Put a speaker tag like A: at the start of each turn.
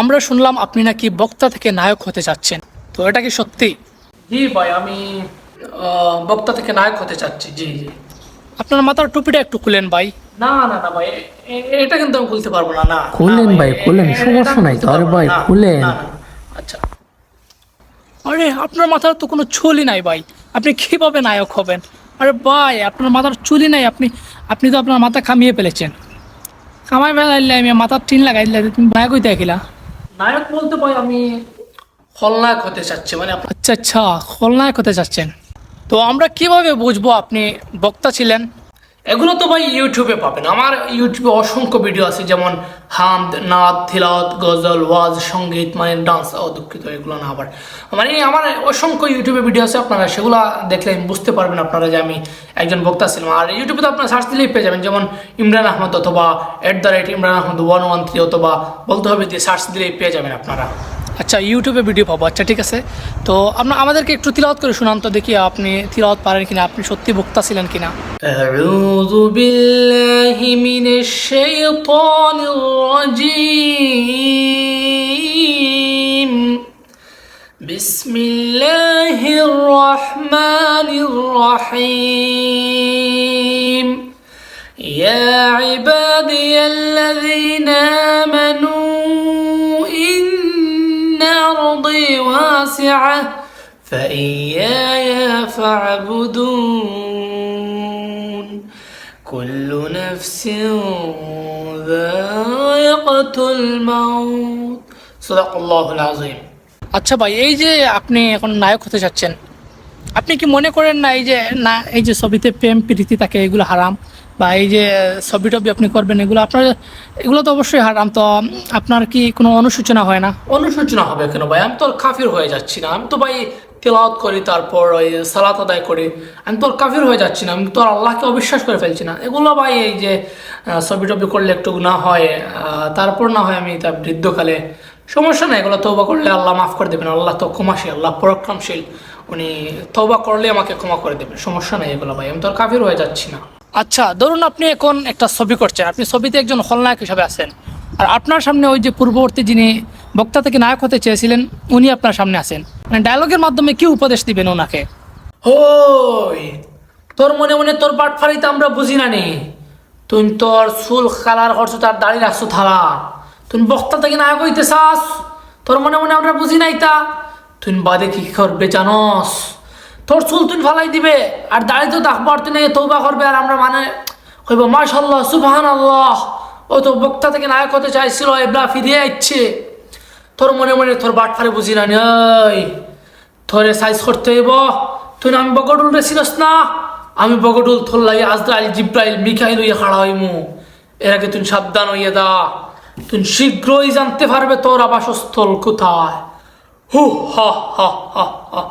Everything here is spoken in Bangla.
A: আমরা শুনলাম আপনি নাকি বক্তা থেকে নায়ক হতে চাচ্ছেন। তো এটা কি সত্যি? জি ভাই আমি বক্তা থেকে নায়ক হতে চাচ্ছি জি জি। আপনার মাথার টুপিটা একটু খুলেন ভাই। না না না ভাই এটা কিন্তু আমি খুলতে পারব না না।
B: খুলেন ভাই, খুলেন, সমস্যা নাই আরে ভাই, খুলেন।
A: আচ্ছা। আরে আপনার মাথার তো কোনো চুলই নাই ভাই আপনি কীভাবে নায়ক হবেন? আরে ভাই আপনার মাথার চুলই নাই আপনি আপনি তো আপনার মাথা খামিয়ে ফেলেছেন। কামাই ফেলাইলে আমি মাথার টিন লাগাই দিলে তুমি নায়ক হইতে গেলা। নায়ক বলতে ভাই আমি খলনায়ক হতে চাচ্ছি মানে আচ্ছা আচ্ছা খলনায়ক হতে চাচ্ছেন। তো আমরা কীভাবে বুঝব আপনি বক্তা ছিলেন? এগুলো তো ভাই ইউটিউবে পাবেন। আমার ইউটিউবে অসংখ্য ভিডিও আছে, যেমন হামদ, নাদ থিলাওয়াত গজল, ওয়াজ, সংগীত মানে ডান্স ও দুঃখিত এগুলো না আবার। মানে আমার অসংখ্য ইউটিউবে ভিডিও আছে, আপনারা সেগুলো দেখলে বুঝতে পারবেন আপনারা যে আমি একজন বক্তা ছিলাম। আর ইউটিউবে তো আপনারা সার্চ দিলেই পেয়ে যাবেন, যেমন ইমরান আহমদ অথবা at the rate Imran Ahmad one one three অথবা বলতে হবে যে সার্চ দিলেই পেয়ে যাবেন আপনারা। আচ্ছা ইউটিউবে ভিডিও পাবো আচ্ছা ঠিক আছে তো আপনার আমাদেরকে একটু তিলাওয়াত করে শুনান তো দেখি আপনি তিলাওয়াত পারেন কিনা আপনি সত্যি বক্তা ছিলেন কিনা أعوذ بالله من الشيطان الرجيم بسم الله الرحمن الرحيم يا عبادي الذين آمنوا واسعة فإياي فاعبدون كل نفس ذائقة الموت صدق الله العظيم আচ্ছা ভাই এই যে আপনি এখন নায়ক হতে যাচ্ছেন আপনি কি মনে করেন না এই যে না এই যে ছবিতে প্রেম প্রীতি থাকে এগুলো হারাম বা এই যে ছবি টবি আপনি করবেন, এগুলো আপনার, এগুলো তো অবশ্যই হারাম। তো আপনার কি কোনো অনুসূচনা হয় না? অনুসূচনা হবে কেন ভাই? আমি তো কাফির হয়ে যাচ্ছি না। আমি তো ভাই তেলাওয়াত করি, তারপর ওই সালাত আদায় করি। আমি তো আর কাফির হয়ে যাচ্ছি না। আমি তো আর আল্লাহকে অবিশ্বাস করে ফেলছি না। এগুলো ভাই এই যে ছবি টবি করলে একটু না হয় তারপর না হয় আমি তার বৃদ্ধকালে। সমস্যা নাই, এগুলো তৌবা করলে আল্লাহ মাফ করে দেবেন। আল্লাহ তো ক্ষমাশীল, আল্লাহ পরাক্রমশীল। উনি তৌবা করলে আমাকে ক্ষমা করে দেবেন। সমস্যা নাই এগুলো ভাই। আমি তো আর কাফির হয়ে যাচ্ছি না। আচ্ছা ধরুন আপনি এখন একটা ছবি করছেন, আপনি ছবিতে একজন খলনায়ক হিসাবে আছেন, আর আপনার সামনে ওই যে পূর্ববর্তী যিনি বক্তা থেকে নায়ক হতে চেয়েছিলেন, উনি আপনার সামনে আছেন। মানে ডায়লগের মাধ্যমে কি উপদেশ দিবেন ওনাকে? ওই তোর মনে মনে তোর বাটফারিতে আমরা বুঝি না নি। তুই তোর চুল কালার করছ, তার দাড়ি রাখছো, থালা। তুই বক্তা থেকে নায়ক হইতে চাস, তোর মনে মনে আমরা বুঝি নাই তা। তুই বাদে কি করবে জানস তোর চুল তুই ফালাই দিবে, আর দাড়ি তো আর তুই নাকি তৌবা করবে, আর আমরা মানে কইব মাশাল্লাহ সুবহান আল্লাহ ও তো বক্তা থেকে নায়ক হতে চাইছিল এবলা ফিরিয়ে আসছে তোর মনে মনে তোর বাটফারে বুঝি না নি ওই তোরে সাইজ করতে হইব। তুই আমি বগডুল রে চিনস না? আমি বগডুল থর লাগে আজরাইল, জিব্রাইল মিখাইল হইয়া খাড়া হইমু। এর আগে তুই সাবধান হইয়া দা। তুই শীঘ্রই জানতে পারবে তোর আবাসস্থল কোথায়। হু, হা হা হা হা।